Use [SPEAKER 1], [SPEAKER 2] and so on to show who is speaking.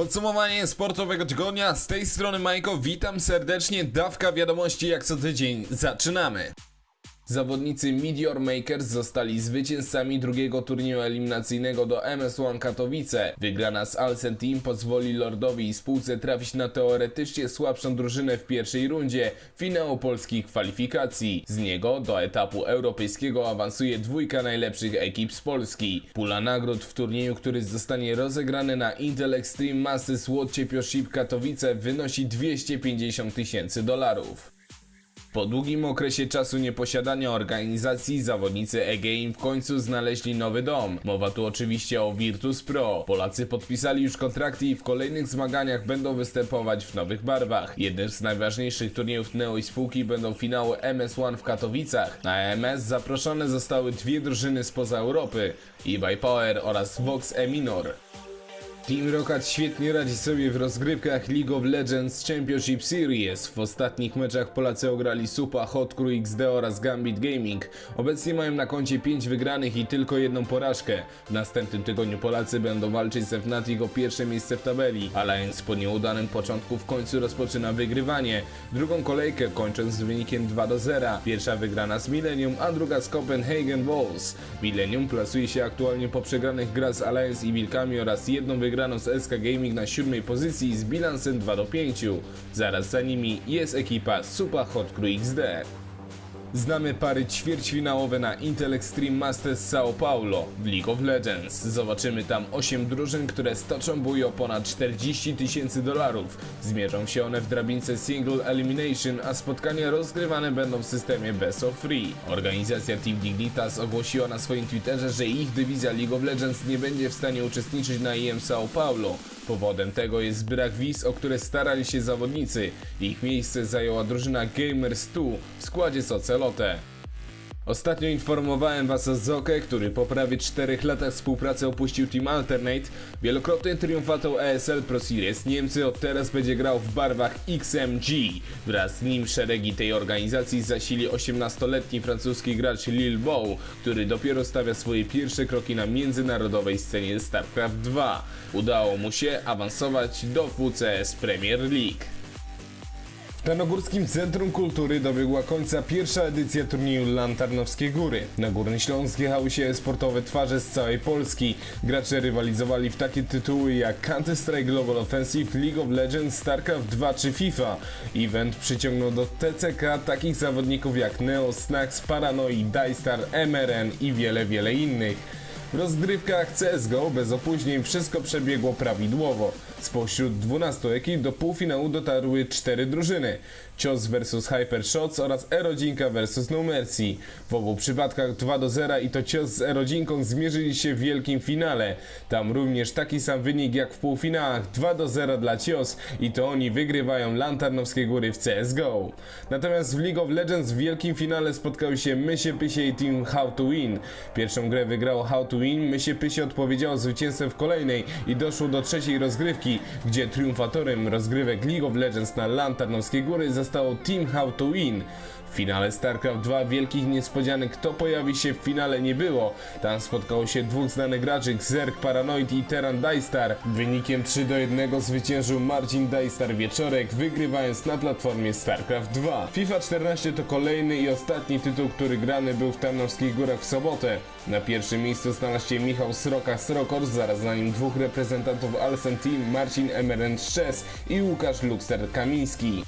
[SPEAKER 1] Podsumowanie sportowego tygodnia. Z tej strony Majko, witam serdecznie. Dawka wiadomości jak co tydzień. Zaczynamy. Zawodnicy Meteor Makers zostali zwycięzcami drugiego turnieju eliminacyjnego do MS1 Katowice. Wygrana z Alsen Team pozwoli Lordowi i spółce trafić na teoretycznie słabszą drużynę w pierwszej rundzie finału polskich kwalifikacji. Z niego do etapu europejskiego awansuje dwójka najlepszych ekip z Polski. Pula nagród w turnieju, który zostanie rozegrany na Intel Extreme Masters World Championship Katowice wynosi 250 tysięcy dolarów. Po długim okresie czasu nieposiadania organizacji zawodnicy E-Game w końcu znaleźli nowy dom. Mowa tu oczywiście o Virtus Pro. Polacy podpisali już kontrakty i w kolejnych zmaganiach będą występować w nowych barwach. Jednym z najważniejszych turniejów Neo i spółki będą finały MS1 w Katowicach. Na EMS zaproszone zostały dwie drużyny spoza Europy, eBay Power oraz Vox E-Minor. Team Rocket świetnie radzi sobie w rozgrywkach League of Legends Championship Series. W ostatnich meczach Polacy ograli Supa, Hot Crew XD oraz Gambit Gaming. Obecnie mają na koncie 5 wygranych i tylko jedną porażkę. W następnym tygodniu Polacy będą walczyć ze Fnatic o pierwsze miejsce w tabeli. Alliance po nieudanym początku w końcu rozpoczyna wygrywanie. Drugą kolejkę kończąc z wynikiem 2 do 0. Pierwsza wygrana z Millennium, a druga z Copenhagen Wolves. Millennium plasuje się aktualnie po przegranych gra z Alliance i Wilkami oraz jedną wygraną z SK Gaming na siódmej pozycji z bilansem 2 do 5. Zaraz za nimi jest ekipa Super Hot Crew XD. Znamy pary ćwierćfinałowe na Intel Extreme Masters São Paulo w League of Legends. Zobaczymy tam 8 drużyn, które stoczą bój o ponad 40 tysięcy dolarów. Zmierzą się one w drabince Single Elimination, a spotkania rozgrywane będą w systemie Best of Free. Organizacja Team Dignitas ogłosiła na swoim Twitterze, że ich dywizja League of Legends nie będzie w stanie uczestniczyć na IM São Paulo. Powodem tego jest brak wiz, o które starali się zawodnicy. Ich miejsce zajęła drużyna Gamers 2 w składzie z Ocelote. Ostatnio informowałem was o Zoke, który po prawie 4 latach współpracy opuścił Team Alternate. Wielokrotny triumfator ESL Pro Series Niemcy od teraz będzie grał w barwach XMG. Wraz z nim szeregi tej organizacji zasili 18-letni francuski gracz Lil Bow, który dopiero stawia swoje pierwsze kroki na międzynarodowej scenie StarCraft 2. Udało mu się awansować do WCS Premier League. Tarnogórskim Centrum Kultury dobiegła końca pierwsza edycja turnieju Lantarnowskie Góry. Na Górny Śląsk jechały się sportowe twarze z całej Polski. Gracze rywalizowali w takie tytuły jak Counter-Strike Global Offensive, League of Legends, StarCraft 2 czy FIFA. Event przyciągnął do TCK takich zawodników jak Neo, Snax, Paranoi, Dystar, MRN i wiele, wiele innych. W rozgrywkach CSGO bez opóźnień wszystko przebiegło prawidłowo. Spośród 12 ekip do półfinału dotarły 4 drużyny. Cios vs Hypershots oraz Erodzinka vs No Mercy. W obu przypadkach 2 do 0 i to Cios z Erodzinką zmierzyli się w wielkim finale. Tam również taki sam wynik jak w półfinałach 2 do 0 dla Cios i to oni wygrywają Lantarnowskie Góry w CSGO. Natomiast w League of Legends w wielkim finale spotkały się Mysie Pysie i Team How to Win. Pierwszą grę wygrało How to Win, Mysie Pysie odpowiedziało zwycięstwem w kolejnej i doszło do trzeciej rozgrywki, gdzie triumfatorem rozgrywek League of Legends na Lantarnowskie Góry zostało Team How to Win. W finale StarCraft 2 wielkich niespodzianek kto pojawi się w finale nie było. Tam spotkało się dwóch znanych graczy, Zerk Paranoid i Terran Dystar. Wynikiem 3 do 1 zwyciężył Marcin Dystar Wieczorek, wygrywając na platformie StarCraft 2. FIFA 14 to kolejny i ostatni tytuł, który grany był w Tarnowskich Górach w sobotę. Na pierwszym miejscu znalazł się Michał Sroka Srokor, zaraz za nim dwóch reprezentantów Alsen Team, Marcin Emerent Szczes i Łukasz Luxer Kamiński.